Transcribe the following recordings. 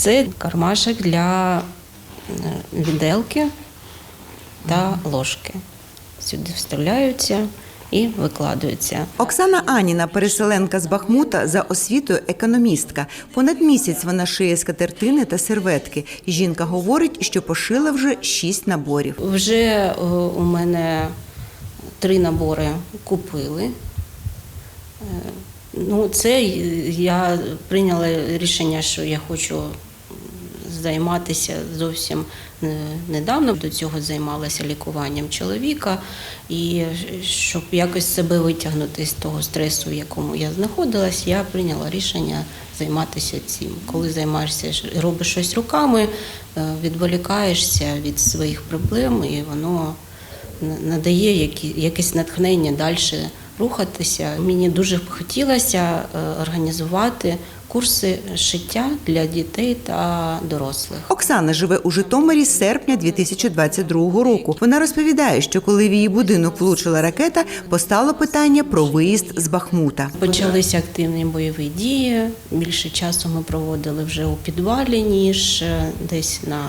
Це кармашок для е, віделки та ложки. Сюди вставляються і викладаються. Оксана Аніна, переселенка з Бахмута, за освітою економістка. Понад місяць вона шиє скатертини та серветки. Жінка говорить, що пошила вже шість наборів. Вже е, у мене три набори купили. Е, Ну, це я прийняла рішення, що я хочу займатися зовсім е, недавно. До цього займалася лікуванням чоловіка, і щоб якось себе витягнути з того стресу, в якому я знаходилась, я прийняла рішення займатися цим. Коли займаєшся, робиш щось руками, е, відволікаєшся від своїх проблем, і воно надає якесь натхнення далі рухатися. Мені б дуже хотілося е, організувати курси шиття для дітей та дорослих. Оксана живе у Житомирі з серпня 2022 року. Вона розповідає, що коли в її будинок влучила ракета, постало питання про виїзд з Бахмута. Почалися активні бойові дії. Більше часу ми проводили вже у підвалі, ніж е, десь на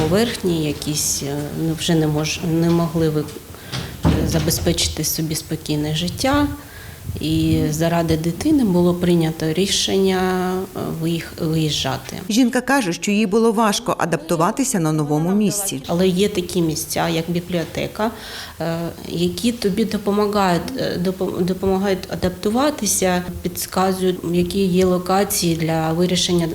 поверхні. Якісь е, ну, вже не мож не могли забезпечити собі спокійне життя. І заради дитини було прийнято рішення е, виїжджати. Жінка каже, що їй було важко адаптуватися на новому місці. Але є такі місця, як бібліотека, е, які тобі допомагають, е, допомагають адаптуватися, підказують, які є локації для вирішення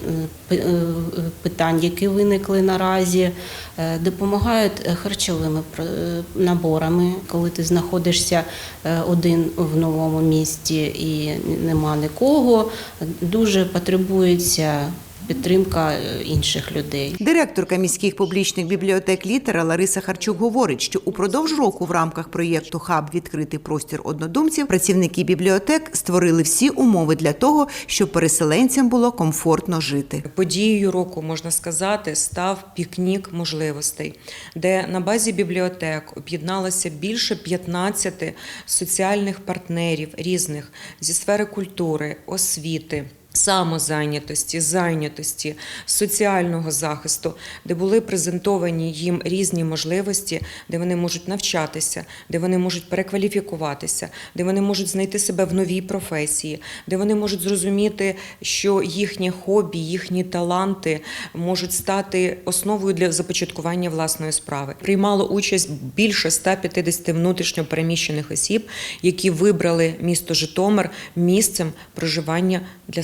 питань, які виникли наразі, е, допомагають е, харчовими е, наборами, коли ти знаходишся е, один в новому місті і нема нікого. Дуже потребується підтримка е, інших людей. Директорка міських публічних бібліотек літера Лариса Харчук говорить, що упродовж року в рамках проєкту Хаб відкритий простір однодумців працівники бібліотек створили всі умови для того, щоб переселенцям було комфортно жити. Подією року можна сказати став пікнік можливостей, де на базі бібліотек об'єдналося більше 15 соціальних партнерів різних зі сфери культури, освіти. Самозайнятості, зайнятості, соціального захисту, де були презентовані їм різні можливості, де вони можуть навчатися, де вони можуть перекваліфікуватися, де вони можуть знайти себе в новій професії, де вони можуть зрозуміти, що їхнє хобі, їхні таланти можуть стати основою для започаткування власної справи. Приймало участь більше 150 внутрішньо переміщених осіб, які вибрали місто Житомир місцем проживання для